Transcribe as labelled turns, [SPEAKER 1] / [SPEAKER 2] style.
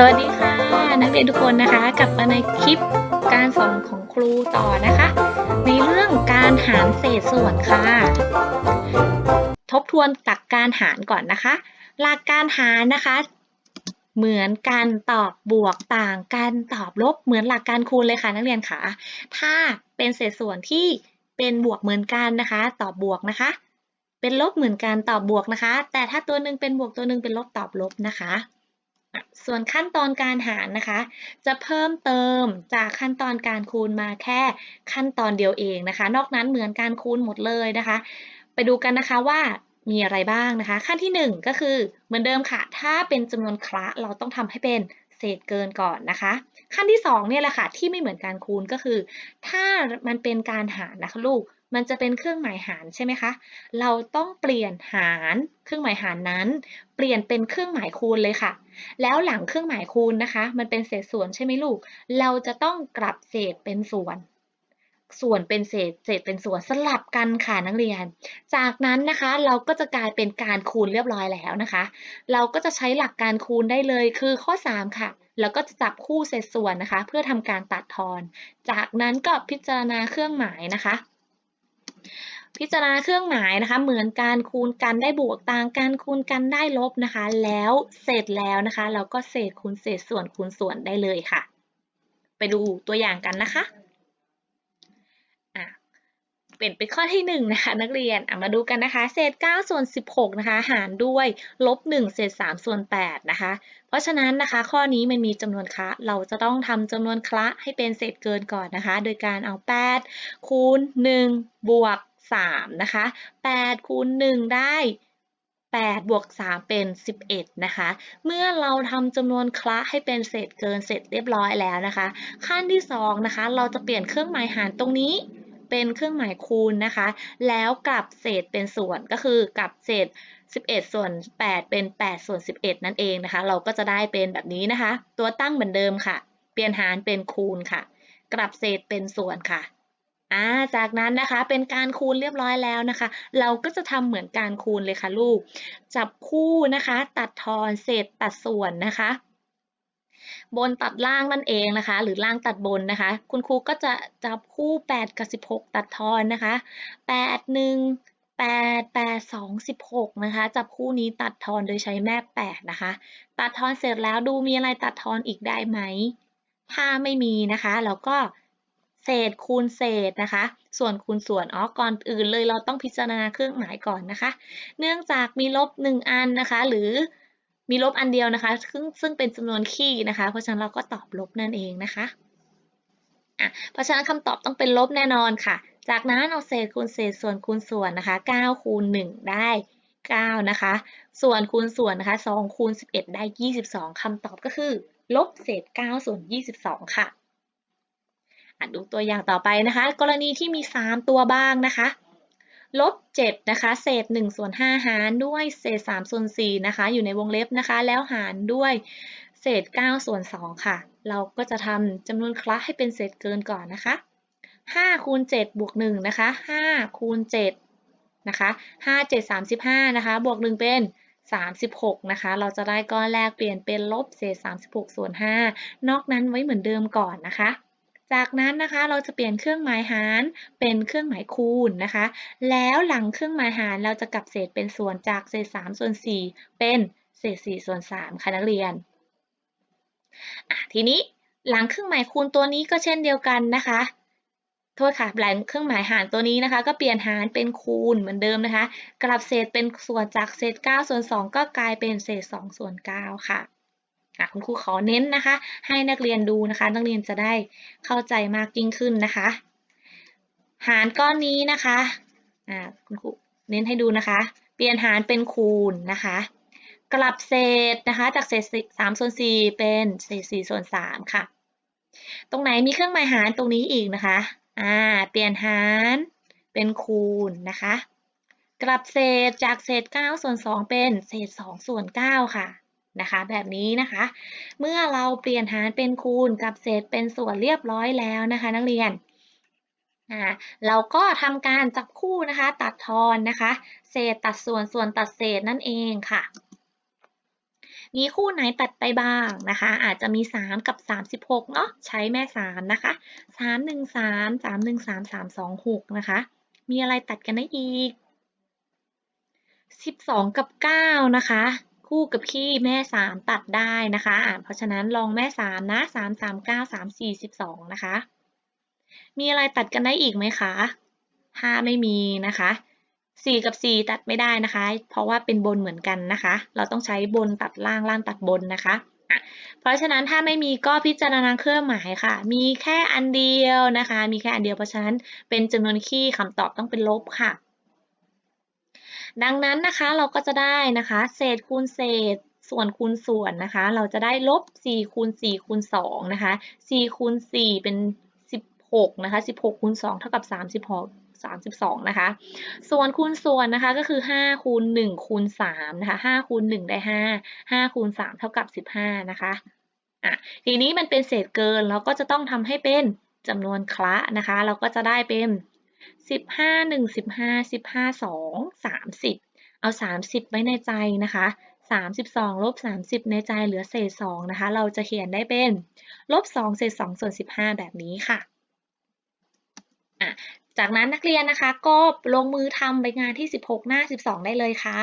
[SPEAKER 1] สวัสดีค่ะ นักเรียนทุกคนนะคะ กลับมาในคลิปการสอนของครูต่อนะคะ ในเรื่องการหารเศษส่วนค่ะ ทบทวนหลักการหารก่อนนะคะ หลักการหารนะคะ เหมือนกันตอบบวกต่างกันตอบลบเหมือนหลักการคูณเลยค่ะ นักเรียนค่ะถ้าเป็นเศษส่วนที่เป็นบวกเหมือนกันนะคะ ตอบบวกนะคะ เป็นลบเหมือนกันตอบบวกนะคะ แต่ถ้าตัวหนึ่งเป็นบวกตัวหนึ่งเป็นลบตอบลบนะคะ ส่วนขั้นตอนการหารนะคะ จะเพิ่มเติมจากขั้นตอนการคูณมาแค่ขั้นตอนเดียวเองนะคะ นอกนั้นเหมือนการคูณหมดเลยนะคะ ไปดูกันนะคะว่ามีอะไรบ้างนะคะ ขั้นที่ 1 ก็คือเหมือนเดิมค่ะ ถ้าเป็นจำนวนคละเราต้องทำให้เป็นเศษเกินก่อนนะคะ ขั้นที่2เนี่ยแหละค่ะที่ไม่เหมือนการคูณก็คือ ถ้ามันเป็นการหารนะคะลูก มันจะเป็นเครื่องหมายหารใช่ไหมคะ เราต้องเปลี่ยนหารเครื่องหมายหารนั้น เปลี่ยนเป็นเครื่องหมายคูณเลยค่ะ แล้วหลังเครื่องหมายคูณนะคะ มันเป็นเศษส่วนใช่ไหมลูก เราจะต้องกลับเศษเป็นส่วน ส่วนเป็นเศษ เศษเป็นส่วนสลับกันค่ะนักเรียน จากนั้นนะคะเราก็จะกลายเป็นการคูณเรียบร้อยแล้วนะคะ เราก็จะใช้หลักการคูณได้เลยคือข้อ 3 ค่ะแล้วก็จะจับคู่เศษส่วนนะคะ เพื่อทำการตัดทอน จากนั้นก็พิจารณาเครื่องหมายนะคะ พิจารณาเครื่องหมายนะคะ เหมือนการคูณกันได้บวกต่างกันคูณกันได้ลบนะคะ แล้วเสร็จแล้วนะคะ เราก็เศษคูณเศษส่วนคูณส่วนได้เลยค่ะ ไปดูตัวอย่างกันนะคะอะเป็นเป็นข้อที่1นะคะนักเรียนอะมาดูกันนะคะ เศษ 9 ส่วน 16 นะคะ หารด้วยลบ 1 เศษ 3 ส่วน 8 นะคะ เพราะฉะนั้นนะคะข้อนี้มันมีจำนวนคละเราจะต้องทำจำนวนคละให้เป็นเศษเกินก่อนนะคะ โดยการเอา 8 คูณ 1 บวก 3 นะคะ8คูณ1ได้ 8 บวก 3 เป็น 11 นะคะ เมื่อเราทำจำนวนคละให้เป็นเศษเกินเสร็จเรียบร้อยแล้วนะคะ ขั้นที่ 2 นะคะ เราจะเปลี่ยนเครื่องหมายหารตรงนี้เป็นเครื่องหมายคูณนะคะ แล้วกลับเศษเป็นส่วนก็คือกลับเศษ 11 ส่วน 8 เป็น 8 ส่วน 11 นั่นเองนะคะ เราก็จะได้เป็นแบบนี้นะคะ ตัวตั้งเหมือนเดิมค่ะ เปลี่ยนหารเป็นคูณค่ะ กลับเศษเป็นส่วนค่ะ อ่าจากนั้นนะคะเป็นการคูณเรียบร้อยแล้วนะคะ เราก็จะทำเหมือนการคูณเลยค่ะลูก จับคู่นะคะ ตัดทอนเศษตัดส่วนนะคะ บนตัดล่างนั่นเองนะคะ หรือล่างตัดบนนะคะ คุณครูก็จะจับคู่ 8 กับ 16 ตัดทอนนะคะ 8 1 8 8 2 16นะคะ จับคู่นี้ตัดทอนโดยใช้แม่ 8 นะคะ ตัดทอนเสร็จแล้วดูมีอะไรตัดทอนอีกได้ไหม ถ้าไม่มีนะคะ เราก็ เศษคูณเศษนะคะ ส่วนคูณส่วนอ๋อก่อนอื่นเลยเราต้องพิจารณาเครื่องหมายก่อนนะคะ เนื่องจากมีลบ 1 อันนะคะ หรือมีลบอันเดียวนะคะ ซึ่งซึ่งเป็นจำนวนคี่นะคะ เพราะฉะนั้นเราก็ตอบลบนั่นเองนะคะอะเพราะฉะนั้นคำตอบต้องเป็นลบแน่นอนค่ะ จากนั้นเอาเศษคูณเศษส่วนคูณส่วนนะคะ9คูณ1ได้9นะคะ ส่วนคูณส่วนนะคะ2คูณ11 ได้ 22คำตอบก็คือ ลบเศษ 9 ส่วน 22 ค่ะ ดูตัวอย่างต่อไปนะคะ กรณีที่มี 3 ตัวบ้างนะคะ ลบ7นะคะ เศษ1ส่วน5หารด้วยเศษ3ส่วน4นะคะ อยู่ในวงเล็บนะคะ แล้วหารด้วยเศษ9ส่วน2ค่ะ เราก็จะทำจำนวนคละให้เป็นเศษเกินก่อนนะคะ5คูณ7บวก1นะคะ5คูณ7นะคะ5 7 35นะคะ บวก1เป็น36นะคะ เราจะได้ก้อนแรกเปลี่ยนเป็นลบเศษ36ส่วน5นอกนั้นไว้เหมือนเดิมก่อนนะคะ จากนั้นนะคะเราจะเปลี่ยนเครื่องหมายหารเป็นเครื่องหมายคูณนะคะ แล้วหลังเครื่องหมายหารเราจะกลับเศษเป็นส่วนจากเศษ3ส่วน4เป็นเศษ4ส่วน3ค่ะนักเรียน ทีนี้หลังเครื่องหมายคูณตัวนี้ก็เช่นเดียวกันนะคะ โทษค่ะหลังเครื่องหมายหารตัวนี้นะคะ ก็เปลี่ยนหารเป็นคูณเหมือนเดิมนะคะ กลับเศษเป็นส่วนจากเศษ9ส่วน2ก็กลายเป็นเศษ2ส่วน9ค่ะ คุณครูขอเน้นนะคะ ให้นักเรียนดูนะคะ นักเรียนจะได้เข้าใจมากยิ่งขึ้นนะคะ หารก้อนนี้นะคะอ่าคุณครูเน้นให้ดูนะคะ เปลี่ยนหารเป็นคูณนะคะ กลับเศษนะคะ จากเศษ3ส่วน4เป็นเศษ4ส่วน3ค่ะ ตรงไหนมีเครื่องหมายหารตรงนี้อีกนะคะอ่าเปลี่ยนหารเป็นคูณนะคะ กลับเศษจากเศษ9ส่วน2เป็นเศษ2ส่วน9ค่ะ นะคะ แบบนี้นะคะ เมื่อเราเปลี่ยนหารเป็นคูณกับเศษเป็นส่วนเรียบร้อยแล้วนะคะ นักเรียนอ่าเราก็ทำการจับคู่นะคะ ตัดทอนนะคะ เศษตัดส่วนส่วนตัดเศษนั่นเองค่ะ มีคู่ไหนตัดไปบ้างนะคะ อาจจะมี 3 กับ 36 เนาะใช้แม่ 3 นะคะ 3 1 3 3 1 3 3 2 6 นะคะ มีอะไรตัดกันได้อีก 12 กับ 9 นะคะ คู่กับขี้แม่ 3 ตัดได้นะคะอ่าเพราะฉะนั้นลองแม่ 3 นะ 3 3 9 3 4 12 นะคะ มีอะไรตัดกันได้อีกไหมคะถ้าไม่มีนะคะ 4 กับ 4 ตัดไม่ได้นะคะ เพราะว่าเป็นบนเหมือนกันนะคะ เราต้องใช้บนตัดล่างล่างตัดบนนะคะอะเพราะฉะนั้นถ้าไม่มีก็พิจารณาเครื่องหมายค่ะ มีแค่อันเดียวนะคะ มีแค่อันเดียวเพราะฉะนั้นเป็นจำนวนคี่คำตอบต้องเป็นลบค่ะ ดังนั้นนะคะเราก็จะได้นะคะ เศษคูณเศษส่วนคูณส่วนนะคะ เราจะได้ลบ4คูณ4คูณ2นะคะ4คูณ4เป็น 16นะคะ16คูณ2เท่ากับ 36 32 นะคะ ส่วนคูณส่วนนะคะก็คือ 5 คูณ 1 คูณ3นะคะ 5 คูณ 1 ได้ 5 5 คูณ 3 เท่ากับ 15 นะคะ อะ ทีนี้มันเป็นเศษเกิน เราก็จะต้องทำให้เป็นจำนวนคละนะคะ เราก็จะได้เป็น สิบห้าหนึ่งสิบห้าสิบห้าสองสามสิบเอาสามสิบไว้ในใจนะคะสามสิบสองลบสามสิบในใจเหลือเศษสองนะคะ เราจะเขียนได้เป็นลบสองเศษสองส่วนสิบห้าแบบนี้ค่ะอะ จากนั้นนักเรียนนะคะก็ลงมือทำใบงานที่สิบหกหน้าสสิบองได้เลยค่ะ